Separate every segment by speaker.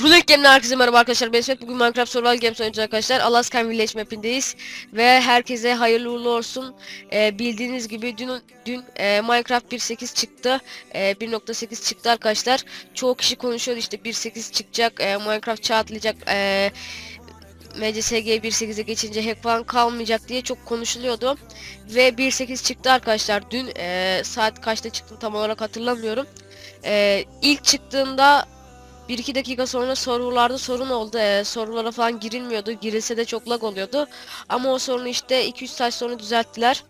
Speaker 1: Rulet Game'den herkese merhaba arkadaşlar. Ben İsmet. Bugün Minecraft Survival Games oynayacağız arkadaşlar. Alaskan Village mapindeyiz. Ve herkese hayırlı uğurlu olsun. Ee, bildiğiniz gibi dün dün e, Minecraft 1.8 çıktı. E, 1.8 çıktı arkadaşlar. Çoğu kişi konuşuyordu işte 1.8 çıkacak. E, Minecraft çağ atlayacak. E, MCSG 1.8'e geçince hack falan kalmayacak diye çok konuşuluyordu. Ve 1.8 çıktı arkadaşlar. Dün e, saat kaçta çıktı tam olarak hatırlamıyorum. E, ilk çıktığında 1-2 dakika sonra sorularda sorun oldu. Ee, sorulara falan girilmiyordu. Girilse de çok lag oluyordu. Ama o sorunu işte 2-3 saat sonra düzelttiler.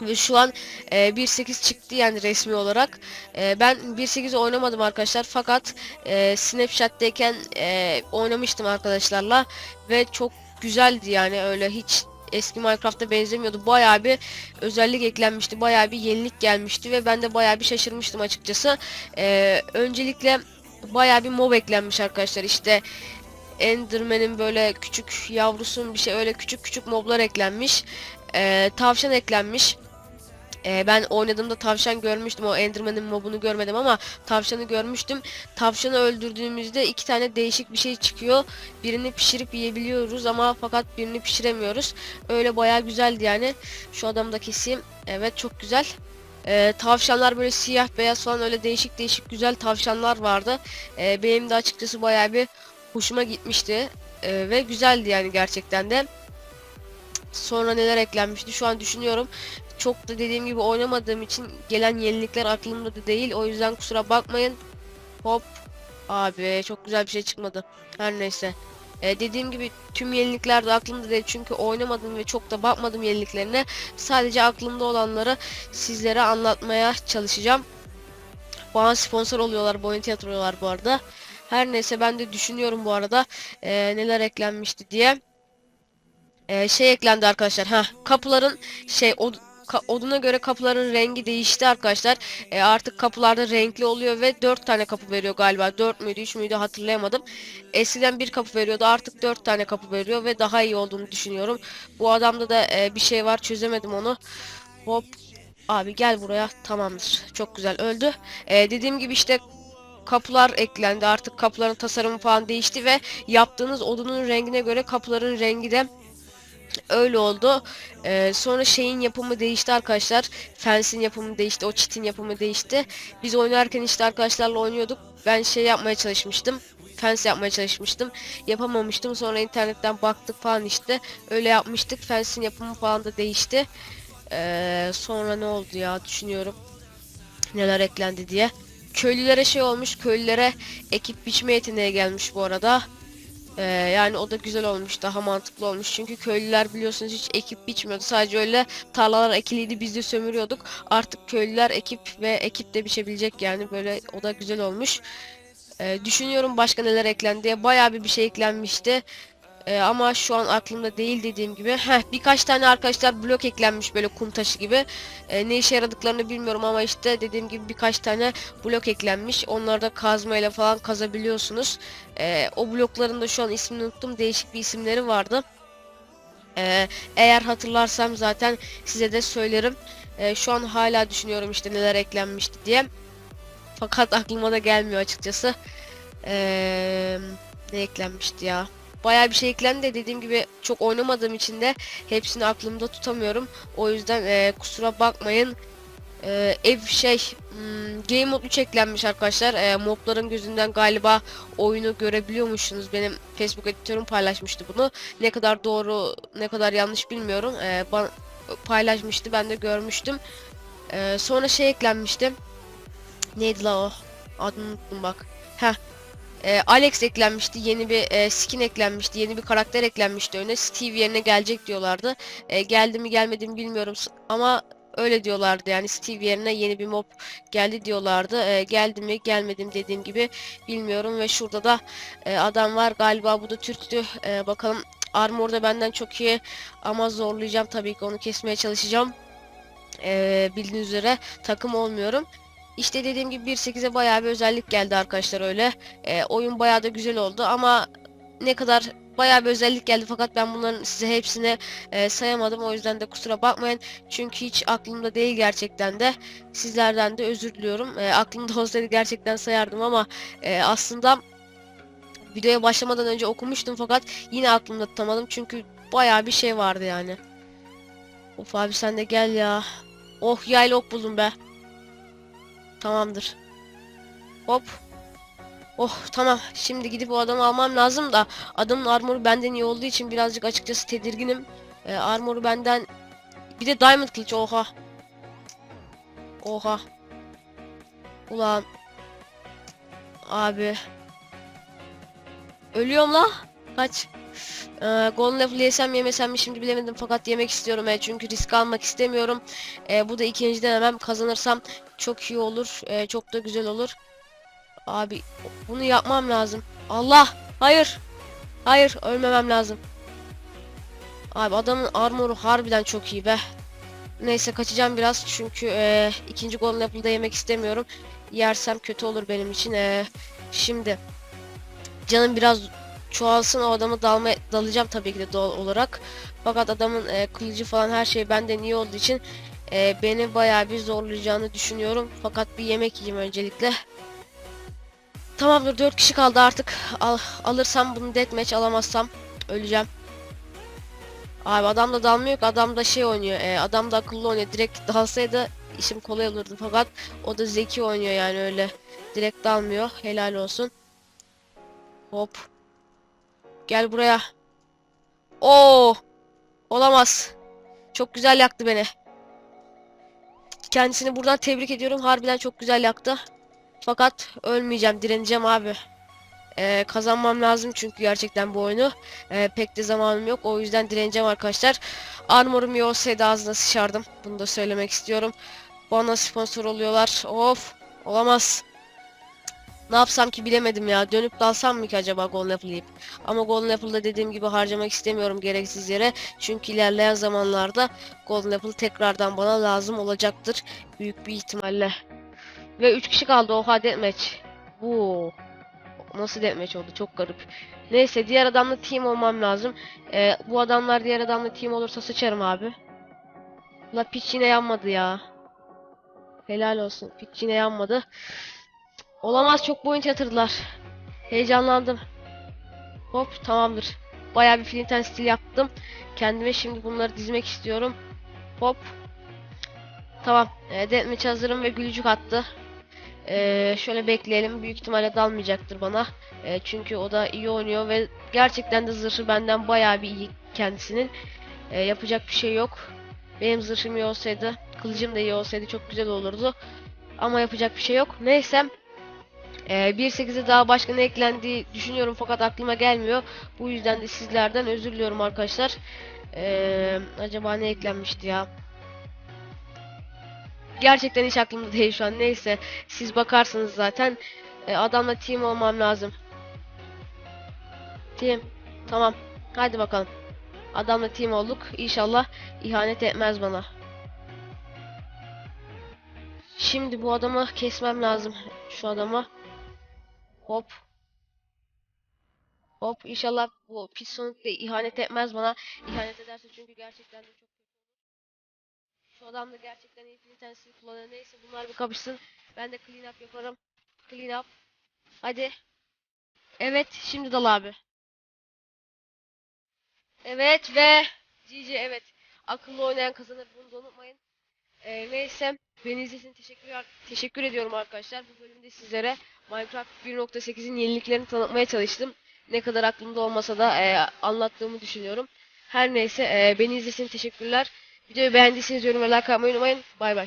Speaker 1: Ve şu an e, 1.8 çıktı yani resmi olarak. E, ben 1.8 oynamadım arkadaşlar fakat e, Snapchat'teyken e, oynamıştım arkadaşlarla ve çok güzeldi yani öyle hiç eski Minecraft'a benzemiyordu. Bayağı bir özellik eklenmişti. Bayağı bir yenilik gelmişti ve ben de bayağı bir şaşırmıştım açıkçası. E, öncelikle bayağı bir mob eklenmiş arkadaşlar. İşte Enderman'in böyle küçük yavrusun bir şey öyle küçük küçük moblar eklenmiş. Ee, tavşan eklenmiş. Ee, ben oynadığımda tavşan görmüştüm. O Enderman'in mobunu görmedim ama tavşanı görmüştüm. Tavşanı öldürdüğümüzde iki tane değişik bir şey çıkıyor. Birini pişirip yiyebiliyoruz ama fakat birini pişiremiyoruz. Öyle bayağı güzeldi yani. Şu adamı da keseyim. Evet çok güzel. Ee, tavşanlar böyle siyah beyaz falan öyle değişik değişik güzel tavşanlar vardı. Ee, benim de açıkçası bayağı bir hoşuma gitmişti. Ee, ve güzeldi yani gerçekten de. Sonra neler eklenmişti şu an düşünüyorum. Çok da dediğim gibi oynamadığım için gelen yenilikler aklımda da değil. O yüzden kusura bakmayın. Hop. Abi çok güzel bir şey çıkmadı. Her neyse. Ee, dediğim gibi tüm yenilikler de aklımda değil çünkü oynamadım ve çok da bakmadım yeniliklerine. Sadece aklımda olanları sizlere anlatmaya çalışacağım. Bana sponsor oluyorlar, boyunti yatırıyorlar bu arada. Her neyse ben de düşünüyorum bu arada ee, neler eklenmişti diye. Ee, şey eklendi arkadaşlar. Ha, kapıların şey ka- oduna göre kapıların rengi değişti arkadaşlar. Ee, artık kapılarda renkli oluyor ve 4 tane kapı veriyor galiba. 4 müydü 3 müydü hatırlayamadım. Eskiden bir kapı veriyordu artık 4 tane kapı veriyor ve daha iyi olduğunu düşünüyorum. Bu adamda da e, bir şey var çözemedim onu. Hop abi gel buraya tamamdır. Çok güzel öldü. Ee, dediğim gibi işte kapılar eklendi. Artık kapıların tasarımı falan değişti ve yaptığınız odunun rengine göre kapıların rengi de öyle oldu. Ee, sonra şeyin yapımı değişti arkadaşlar. Fence'in yapımı değişti. O çitin yapımı değişti. Biz oynarken işte arkadaşlarla oynuyorduk. Ben şey yapmaya çalışmıştım. Fence yapmaya çalışmıştım. Yapamamıştım. Sonra internetten baktık falan işte. Öyle yapmıştık. Fence'in yapımı falan da değişti. Ee, sonra ne oldu ya düşünüyorum. Neler eklendi diye. Köylülere şey olmuş. Köylülere ekip biçme yeteneği gelmiş bu arada. Ee, yani o da güzel olmuş. Daha mantıklı olmuş. Çünkü köylüler biliyorsunuz hiç ekip biçmiyordu. Sadece öyle tarlalar ekiliydi. Biz de sömürüyorduk. Artık köylüler ekip ve ekip de biçebilecek yani. Böyle o da güzel olmuş. Ee, düşünüyorum başka neler eklendi diye. Bayağı bir bir şey eklenmişti. Ee, ama şu an aklımda değil dediğim gibi. Heh, birkaç tane arkadaşlar blok eklenmiş böyle kum taşı gibi. Ee, ne işe yaradıklarını bilmiyorum ama işte dediğim gibi birkaç tane blok eklenmiş. Onları da kazmayla falan kazabiliyorsunuz. Ee, o blokların da şu an ismini unuttum. Değişik bir isimleri vardı. Ee, eğer hatırlarsam zaten size de söylerim. Ee, şu an hala düşünüyorum işte neler eklenmişti diye. Fakat aklıma da gelmiyor açıkçası. Ee, ne eklenmişti ya? Bayağı bir şey eklendi de dediğim gibi çok oynamadığım için de hepsini aklımda tutamıyorum. O yüzden e, kusura bakmayın. E, ev şey hmm, Game Mode 3 eklenmiş arkadaşlar. E, mobların gözünden galiba oyunu görebiliyormuşsunuz. Benim Facebook editörüm paylaşmıştı bunu. Ne kadar doğru ne kadar yanlış bilmiyorum. E, bana paylaşmıştı ben de görmüştüm. E, sonra şey eklenmişti. Neydi la o? Adını unuttum bak. Heh e, Alex eklenmişti. Yeni bir e, skin eklenmişti. Yeni bir karakter eklenmişti öne. Steve yerine gelecek diyorlardı. E, geldi mi gelmedi mi bilmiyorum ama öyle diyorlardı. Yani Steve yerine yeni bir mob geldi diyorlardı. E, geldi mi gelmedi mi dediğim gibi bilmiyorum ve şurada da e, adam var. Galiba bu da Türktü. E, bakalım Armor da benden çok iyi ama zorlayacağım tabii ki onu kesmeye çalışacağım. E, bildiğiniz üzere takım olmuyorum. İşte dediğim gibi 1.8'e bayağı bir özellik geldi arkadaşlar öyle. Ee, oyun bayağı da güzel oldu ama ne kadar bayağı bir özellik geldi fakat ben bunların size hepsini e, sayamadım. O yüzden de kusura bakmayın. Çünkü hiç aklımda değil gerçekten de. Sizlerden de özür diliyorum. E, aklımda olsaydı gerçekten sayardım ama e, aslında videoya başlamadan önce okumuştum fakat yine aklımda tutamadım çünkü bayağı bir şey vardı yani. Of abi sen de gel ya. Oh yaylı ok buldum be. Tamamdır. Hop. Oh tamam. Şimdi gidip o adamı almam lazım da adamın armoru benden iyi olduğu için birazcık açıkçası tedirginim. Ee, armoru benden bir de diamond kılıç oha. Oha. Ulan. Abi. Ölüyorum la. Kaç. Ee, golden apple yesem yemesem mi şimdi bilemedim fakat yemek istiyorum e, çünkü risk almak istemiyorum. E, bu da ikinci denemem kazanırsam çok iyi olur. E, çok da güzel olur. Abi bunu yapmam lazım. Allah! Hayır! Hayır ölmemem lazım. Abi adamın armoru harbiden çok iyi be. Neyse kaçacağım biraz çünkü e, ikinci golden apple'da yemek istemiyorum. Yersem kötü olur benim için. E, şimdi canım biraz çoğalsın o adamı dalma dalacağım tabii ki de doğal olarak. Fakat adamın e, kılıcı falan her şey benden iyi olduğu için e, beni bayağı bir zorlayacağını düşünüyorum. Fakat bir yemek yiyeyim öncelikle. Tamamdır 4 kişi kaldı artık. Al, alırsam bunu deathmatch alamazsam öleceğim. Abi adam da dalmıyor ki adam da şey oynuyor. E, adam da akıllı oynuyor. Direkt dalsaydı işim kolay olurdu fakat o da zeki oynuyor yani öyle. Direkt dalmıyor. Helal olsun. Hop. Gel buraya. Oo! Olamaz. Çok güzel yaktı beni. Kendisini buradan tebrik ediyorum. Harbiden çok güzel yaktı. Fakat ölmeyeceğim, direneceğim abi. Ee, kazanmam lazım çünkü gerçekten bu oyunu. Ee, pek de zamanım yok. O yüzden direneceğim arkadaşlar. Armorum iyi olsaydı ağzına sıçardım. Bunu da söylemek istiyorum. Bana sponsor oluyorlar. Of! Olamaz. Ne yapsam ki bilemedim ya. Dönüp dalsam mı ki acaba Golden Apple yiyip? Ama Golden Apple'da dediğim gibi harcamak istemiyorum gereksiz yere. Çünkü ilerleyen zamanlarda Golden Apple tekrardan bana lazım olacaktır. Büyük bir ihtimalle. Ve 3 kişi kaldı. Oha deathmatch. Bu nasıl deathmatch oldu? Çok garip. Neyse diğer adamla team olmam lazım. Ee, bu adamlar diğer adamla team olursa sıçarım abi. La piç yine yanmadı ya. Helal olsun. Piç yine yanmadı. Olamaz çok boyun yatırdılar. Heyecanlandım. Hop tamamdır. Bayağı bir flinten stil yaptım. Kendime şimdi bunları dizmek istiyorum. Hop. Tamam. E, deathmatch hazırım ve gülücük attı. E, şöyle bekleyelim. Büyük ihtimalle dalmayacaktır bana. E, çünkü o da iyi oynuyor ve gerçekten de zırhı benden bayağı bir iyi kendisinin. E, yapacak bir şey yok. Benim zırhım iyi olsaydı, kılıcım da iyi olsaydı çok güzel olurdu. Ama yapacak bir şey yok. Neyse. Ee, 1.8'e daha başka ne eklendiği düşünüyorum fakat aklıma gelmiyor. Bu yüzden de sizlerden özür diliyorum arkadaşlar. Ee, acaba ne eklenmişti ya? Gerçekten hiç aklımda değil şu an. Neyse siz bakarsınız zaten. Ee, adamla team olmam lazım. Team. Tamam. Hadi bakalım. Adamla team olduk. İnşallah ihanet etmez bana. Şimdi bu adamı kesmem lazım. Şu adamı. Hop. Hop inşallah bu pis Sonic de ihanet etmez bana. İhanet ederse çünkü gerçekten de çok kötü olur. Şu adam da gerçekten iyi intensiv kullanıyor. Neyse bunlar bir kapışsın. Ben de clean up yaparım. Clean up. Hadi. Evet şimdi dal abi. Evet ve GG evet. Akıllı oynayan kazanır bunu da unutmayın. Ee, neyse beni izlediğiniz teşekkür, teşekkür ediyorum arkadaşlar. Bu bölümde sizlere Minecraft 1.8'in yeniliklerini tanıtmaya çalıştım. Ne kadar aklımda olmasa da e, anlattığımı düşünüyorum. Her neyse e, beni izlediğiniz teşekkürler. Videoyu beğendiyseniz yorum ve like atmayı unutmayın. Bay bay.